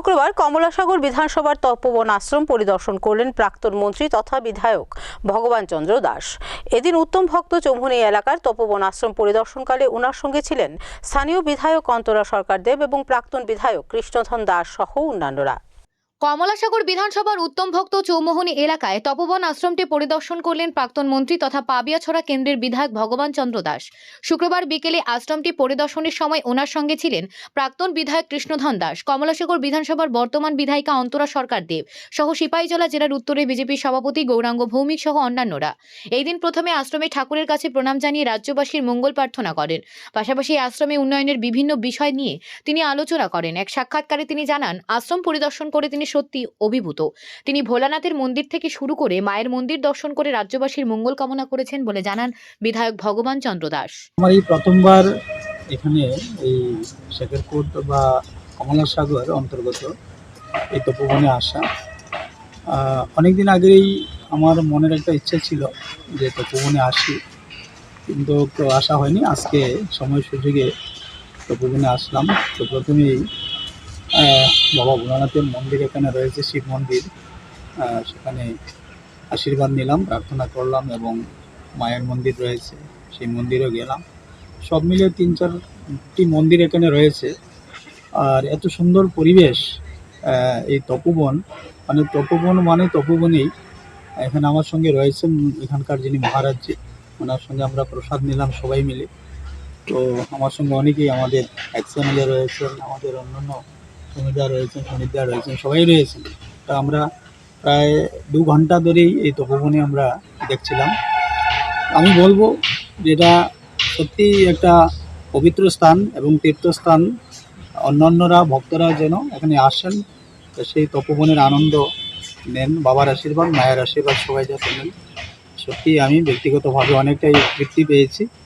শুক্রবার কমলাসাগর বিধানসভার তপবন আশ্রম পরিদর্শন করলেন প্রাক্তন মন্ত্রী তথা বিধায়ক ভগবান চন্দ্র দাস। এদিন উত্তম ভক্ত চৌমুনি এলাকার তপবন আশ্রম পরিদর্শনকালে ওনার সঙ্গে ছিলেন স্থানীয় বিধায়ক অন্তরা সরকার দেব এবং প্রাক্তন বিধায়ক কৃষ্ণধন দাস সহ অন্যান্যরা। কমলাসাগর বিধানসভার উত্তম ভক্ত চৌমোহনী এলাকায় তপবন আশ্রমটি পরিদর্শন করলেন প্রাক্তন মন্ত্রী তথা পাবিয়াছড়া কেন্দ্রের বিধায়ক ভগবান চন্দ্র দাস। শুক্রবার বিকেলে আশ্রমটি পরিদর্শনের সময় ওনার সঙ্গে ছিলেন প্রাক্তন বিধায়ক কৃষ্ণধন দাস, কমলাসাগর বিধানসভার বর্তমান বিধায়িকা অন্তরা সরকার দেব সহ সিপাহীজলা জেলার উত্তরে বিজেপির সভাপতি গৌরাঙ্গ ভৌমিক সহ অন্যান্যরা। এই দিন প্রথমে আশ্রমে ঠাকুরের কাছে প্রণাম জানিয়ে রাজ্যবাসীর মঙ্গল প্রার্থনা করেন। পাশাপাশি আশ্রমে উন্নয়নের বিভিন্ন বিষয় নিয়ে তিনি আলোচনা করেন। এক সাক্ষাৎকারে তিনি জানান, আশ্রম পরিদর্শন করে তিনি সত্যি অভিভূত। তিনি ভোলানাথের মন্দির থেকে শুরু করে মায়ের মন্দির দর্শন করে রাজ্যবাসীর মঙ্গল কামনা করেছেন বলে জানান বিধায়ক ভগবান চন্দ্র দাস। আমার এই প্রথমবার এখানে এই শেখরকোট বা কমলা সাগর অন্তর্গত এই তপবনে আসা। অনেক দিন আগেই আমার মনের একটা ইচ্ছা ছিল যে তপবনে আসি, কিন্তু আসা হয়নি। আজকে সময় সুযোগে তপবনে আসলাম। তো প্রথমেই বাবা ভোলানাথের মন্দির এখানে রয়েছে, শিব মন্দির। সেখানে আশীর্বাদ নিলাম, প্রার্থনা করলাম এবং মায়ের মন্দির রয়েছে, সেই মন্দিরেও গেলাম। সব মিলে তিন চারটি মন্দির এখানে রয়েছে। আর এত সুন্দর পরিবেশ এই তপোবন। মানে তপোবন মানে তপোবনেই। এখানে আমার সঙ্গে রয়েছেন এখানকার যিনি মহারাজজি, ওনার সঙ্গে আমরা প্রসাদ নিলাম সবাই মিলে। তো আমার সঙ্গে অনেকেই আমাদের এক্সএমএলএ রয়েছেন, আমাদের অন্যান্য সমিদা রয়েছেন সমিদা রয়েছেন, সবাই রয়েছেন। তা আমরা প্রায় দু ঘণ্টা ধরেই এই তপোবনে আমরা দেখছিলাম। আমি বলব যেটা সত্যি একটা পবিত্র স্থান এবং তীর্থস্থান। অন্যান্যরা, ভক্তরা যেন এখানে আসেন সেই তপবনের আনন্দ নেন, বাবার আশীর্বাদ, মায়ের আশীর্বাদ সবাই যাতে নেন। সত্যি আমি ব্যক্তিগতভাবে অনেকটাই তৃপ্তি পেয়েছি।